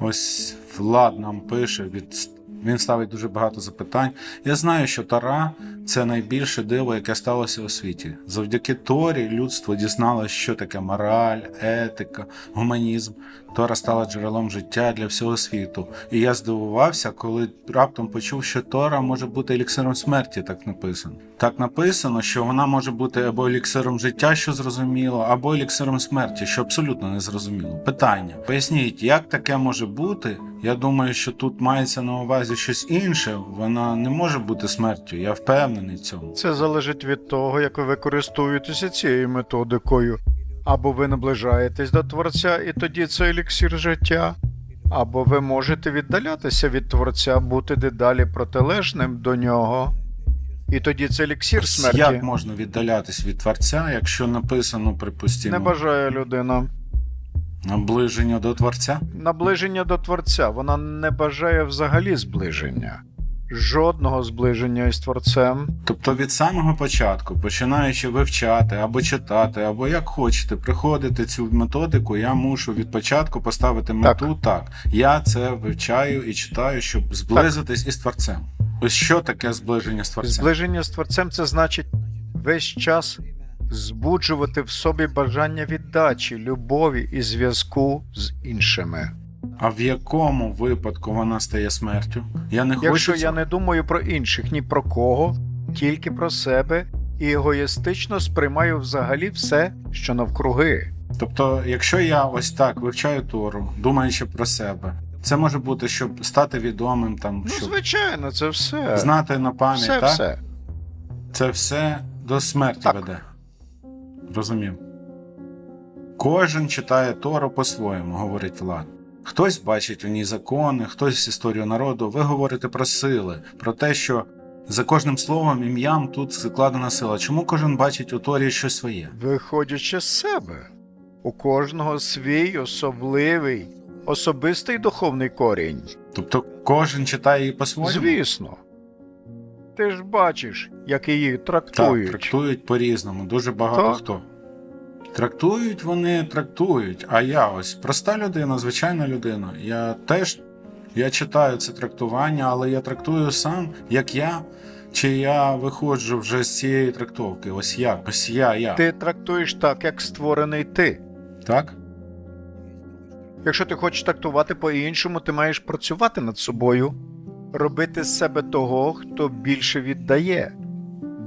Ось Влад нам пише від. Він ставить дуже багато запитань. Я знаю, що Тара це найбільше диво, яке сталося у світі. Завдяки Торі людство дізналося, що таке мораль, етика, гуманізм. Тора стала джерелом життя для всього світу. І я здивувався, коли раптом почув, що Тора може бути еліксиром смерті, так написано. Так написано, що вона може бути або еліксиром життя, що зрозуміло, або еліксиром смерті, що абсолютно не зрозуміло. Питання: поясніть, як таке може бути? Я думаю, що тут мається на увазі щось інше. Вона не може бути смертю. Я впевнений в цьому. Це залежить від того, як ви користуєтеся цією методикою. Або ви наближаєтесь до Творця, і тоді це еліксір життя, або ви можете віддалятися від Творця, бути дедалі протилежним до нього. І тоді це еліксір смерті. Як можна віддалятись від творця, якщо написано, припустимо, Не бажає людина. Наближення до творця? Наближення до Творця. Вона не бажає взагалі зближення. Жодного зближення із Творцем. Тобто від самого початку, починаючи вивчати або читати, або як хочете, приходити цю методику, я мушу від початку поставити мету так. Я це вивчаю і читаю, щоб зблизитись із творцем. Ось що таке зближення з творцем? Зближення з Творцем це значить весь час збуджувати в собі бажання віддачі, любові і зв'язку з іншими. А в якому випадку вона стає смертю? Я не Якщо хочу я не думаю про інших, ні про кого, тільки про себе і егоїстично сприймаю взагалі все, що навкруги. Тобто, якщо я ось так вивчаю Тору, думаючи про себе, це може бути, щоб стати відомим, там Ну, щоб звичайно, це все. знати на пам'ять, так? все. Це все до смерті Так. веде. Розумів. Кожен читає Тору по-своєму, говорить Влад. Хтось бачить у ній закони, хтось історію народу. Ви говорите про сили, про те, що за кожним словом, ім'ям тут закладена сила. Чому кожен бачить у Торі щось своє? Виходячи з себе. У кожного свій особливий, особистий духовний корінь. Тобто кожен читає її по-своєму? Звісно. Ти ж бачиш, як її Так, трактують. трактують по-різному, дуже багато Так. хто. Трактують вони, трактують. А я ось проста людина, звичайна людина. Я теж я читаю це трактування, але я трактую сам, як я, чи я виходжу вже з цієї трактовки. Ось як, ось я, я. Ти трактуєш так, як створений ти. Так? Якщо ти хочеш трактувати по-іншому, ти маєш працювати над собою, робити з себе того, хто більше віддає,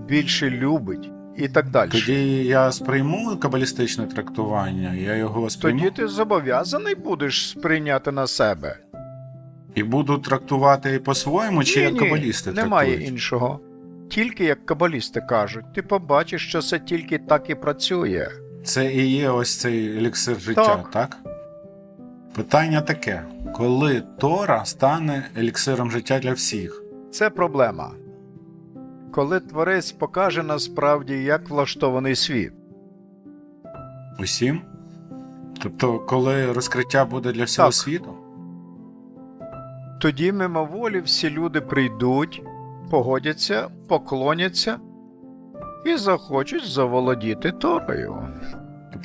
більше любить і так далі. Тоді я сприйму кабалістичне трактування, я його сприйму Тоді ти зобов'язаний будеш сприйняти на себе. і буду трактувати по-своєму, чи як кабалісти немає трактують. іншого. Тільки як кабалісти кажуть, ти побачиш, що це тільки так і працює. Це і є ось цей еліксир життя, Так. так? Питання таке: коли Тора стане еліксиром життя для всіх? Це проблема. Коли творець покаже насправді, як влаштований світ. Усім? Тобто, коли розкриття буде для всього Так. світу? Тоді мимоволі всі люди прийдуть, погодяться, поклоняться і захочуть заволодіти Торою.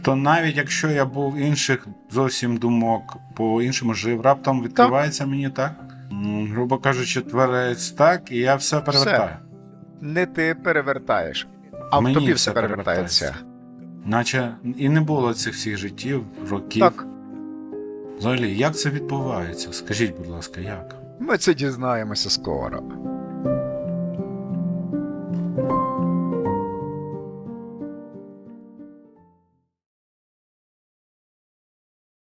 Тобто, навіть якщо я був інших зовсім думок, по-іншому жив, раптом відкривається мені так? Грубо кажучи, творець так, і я все перевертаю. Не ти перевертаєш, а Мені в тобі все все перевертається. перевертається. Наче і не було цих всіх життів, років. Так, Взагалі, як це відбувається? Скажіть, будь ласка, як? ми це дізнаємося скоро.